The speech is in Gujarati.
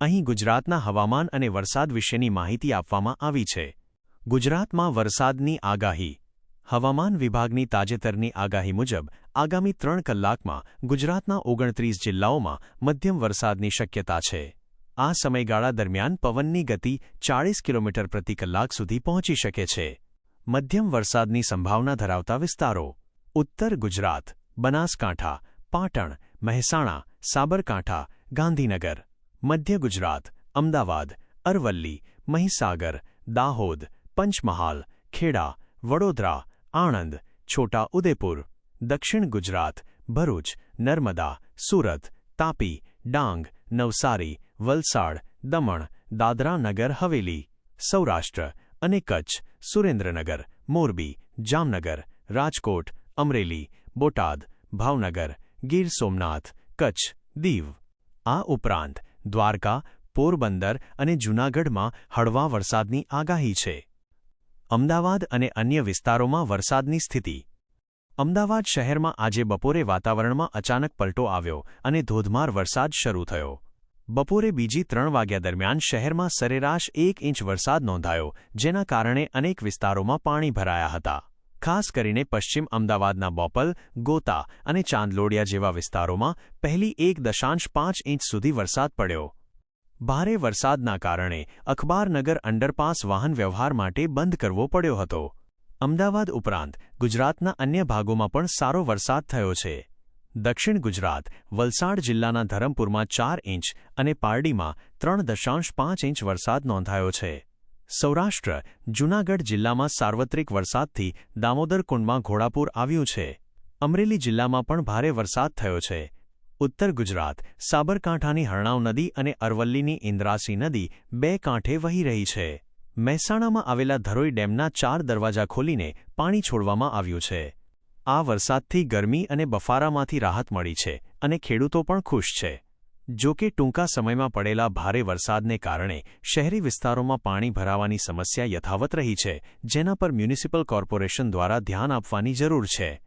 અહીં ગુજરાતના હવામાન અને વરસાદ વિશેની માહિતી આપવામાં આવી છે. ગુજરાતમાં વરસાદની આગાહી. હવામાન વિભાગની તાજેતરની આગાહી મુજબ, આગામી ત્રણ કલાકમાં ગુજરાતના ઓગણત્રીસ જિલ્લાઓમાં મધ્યમ વરસાદની શક્યતા છે. આ સમયગાળા દરમિયાન પવનની ગતિ ચાળીસ કિલોમીટર પ્રતિ કલાક સુધી પહોંચી શકે છે. મધ્યમ વરસાદની સંભાવના ધરાવતા વિસ્તારો. ઉત્તર ગુજરાત, બનાસકાંઠા, પાટણ, મહેસાણા, સાબરકાંઠા, ગાંધીનગર. મધ્ય ગુજરાત અમદાવાદ અરવલ્લી મહીસાગર દાહોદ પંચમહાલ ખેડા વડોદરા આણંદ છોટા ઉદેપુર દક્ષિણ ગુજરાત ભરૂચ નર્મદા સુરત તાપી ડાંગ નવસારી વલસાડ દમણ દાદરા નગર હવેલી સૌરાષ્ટ્ર અને કચ્છ સુરેન્દ્રનગર મોરબી જામનગર રાજકોટ અમરેલી બોટાદ ભાવનગર ગીર સોમનાથ કચ્છ દીવ આ ઉપરાંત દ્વારકા, પોરબંદર અને જૂનાગઢમાં હળવા વરસાદની આગાહી છે. અમદાવાદ અને અન્ય વિસ્તારોમાં વરસાદની સ્થિતિ. અમદાવાદ શહેરમાં આજે બપોરે વાતાવરણમાં અચાનક પલટો આવ્યો અને ધોધમાર વરસાદ શરૂ થયો. બપોરે બીજી ત્રણ વાગ્યા દરમિયાન શહેરમાં સરેરાશ એક ઇંચ વરસાદ નોંધાયો, જેના કારણે અનેક વિસ્તારોમાં પાણી ભરાયા હતા. ખાસ કરીને પશ્ચિમ અમદાવાદના બોપલ, ગોતા અને ચાંદલોડિયા જેવા વિસ્તારોમાં પહેલી એક દશાંશ પાંચ ઇંચ સુધી વરસાદ પડ્યો. ભારે વરસાદના કારણે અખબારનગર અંડરપાસ વાહન વ્યવહાર માટે બંધ કરવો પડ્યો હતો. અમદાવાદ ઉપરાંત ગુજરાતના અન્ય ભાગોમાં પણ સારો વરસાદ થયો છે. દક્ષિણ ગુજરાત, વલસાડ જિલ્લાના ધરમપુરમાં ચાર ઇંચ અને પારડીમાં ત્રણ દશાંશ પાંચ ઇંચ વરસાદ નોંધાયો છે. સૌરાષ્ટ્ર, જૂનાગઢ જિલ્લામાં સાર્વત્રિક વરસાદથી દામોદર કુંડમાં ઘોડાપૂર આવ્યું છે. અમરેલી જિલ્લામાં પણ ભારે વરસાદ થયો છે. ઉત્તર ગુજરાત, સાબરકાંઠાની હરણાવ નદી અને અરવલ્લીની ઇન્દ્રાસી નદી બે કાંઠે વહી રહી છે. મહેસાણામાં આવેલા ધરોઈ ડેમના ચાર દરવાજા ખોલીને પાણી છોડવામાં આવ્યું છે. આ વરસાદથી ગરમી અને બફારામાંથી રાહત મળી છે અને ખેડૂતો પણ ખુશ છે. જો કે ટૂંકા સમયમાં પડેલા ભારે વરસાદને કારણે શહેરી વિસ્તારોમાં પાણી ભરાવાની સમસ્યા યથાવત રહી છે, જેના પર મ્યુનિસિપલ કોર્પોરેશન દ્વારા ધ્યાન આપવાની જરૂર છે.